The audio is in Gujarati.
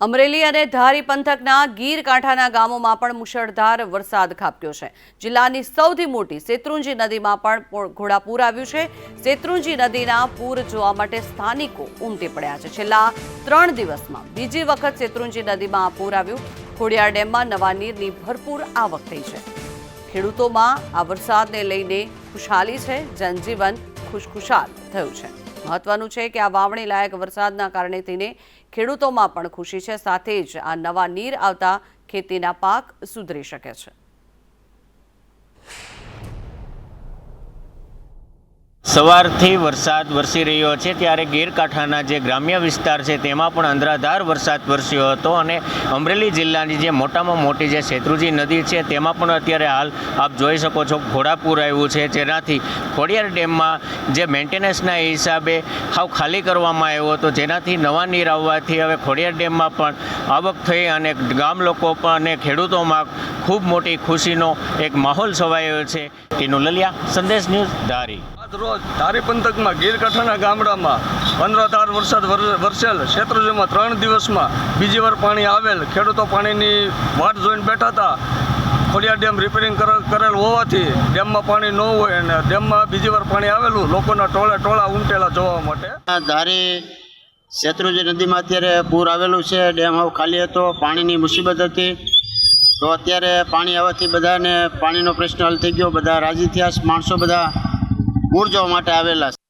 અમરેલી અને ધારી પંથકના ગીર કાંઠાના ગામોમાં પણ મુશળધાર વરસાદ ખાબક્યો છે. જિલ્લાની સૌથી મોટી શેત્રુંજી નદીમાં પણ ઘોડાપૂર આવ્યું છે. શેત્રુંજી નદીના પૂર જોવા માટે સ્થાનિકો ઉમટી પડ્યા છે. છેલ્લા ત્રણ દિવસમાં બીજી વખત શેત્રુંજી નદીમાં પૂર આવ્યું. ખોડિયાર ડેમમાં નવા નીરની ભરપૂર આવક થઈ છે. ખેડૂતોમાં આ વરસાદને લઈને ખુશહાલી છે. જનજીવન ખુશખુશાલ થયું છે. મહત્વનું છે કે આ વાવણી લાયક વરસાદના કારણે તેને ખેડૂતોમાં પણ ખુશી છે. સાથે જ આ નવા નીર આવતા ખેતીના પાક સુધરી શકે છે. સવારથી વરસાદ વરસી રહ્યો છે ત્યારે ગીરકાંઠાના જે ગ્રામ્ય વિસ્તાર છે તેમાં પણ અંધરાધાર વરસાદ વરસ્યો હતો અને અમરેલી જિલ્લાની જે મોટામાં મોટી જે શેત્રુજી નદી છે તેમાં પણ અત્યારે હાલ આપ જોઈ શકો છો ઘોડાપૂર આવ્યું છે જેનાથી ખોડિયાર ડેમમાં જે મેન્ટેનન્સના હિસાબે હાવ ખાલી કરવામાં આવ્યો હતો જેનાથી નવા નીર આવવાથી હવે ખોડિયાર ડેમમાં પણ આવક થઈ અને ગામ લોકો પણ અને ખેડૂતોમાં ખૂબ મોટી ખુશીનો એક માહોલ છવાયો છે. તેનું લલિયા સંદેશ ન્યૂઝ ધારી. આજ રોજ ધારી પંથકમાં ગીરકાંઠાના ગામડામાં પંદરાધાર વરસાદ વર- વરસેલ. ક્ષેત્રજમાં ત્રણ દિવસમાં બીજી વાર પાણી આવેલ. ખેડૂતો પાણીની વાટ જોઈને બેઠા હતા. ખોડિયા ડેમ રિપેરિંગ કર- કરેલ હોવાથી ડેમમાં પાણી ન હોય અને ડેમમાં બીજી વાર પાણી આવેલું. લોકોના ટોળે ટોળા ઉમટેલા જોવા માટે. ધારી શેત્રુંજી નદીમાં અત્યારે પૂર આવેલું છે. ડેમ હવે ખાલી હતો. પાણીની મુસીબત હતી. તો અત્યારે પાણી આવવાથી બધાને પાણીનો પ્રશ્ન હલ થઈ ગયો. બધા રાજી થયા માણસો બધા પૂર જોવા માટે આવેલા છે.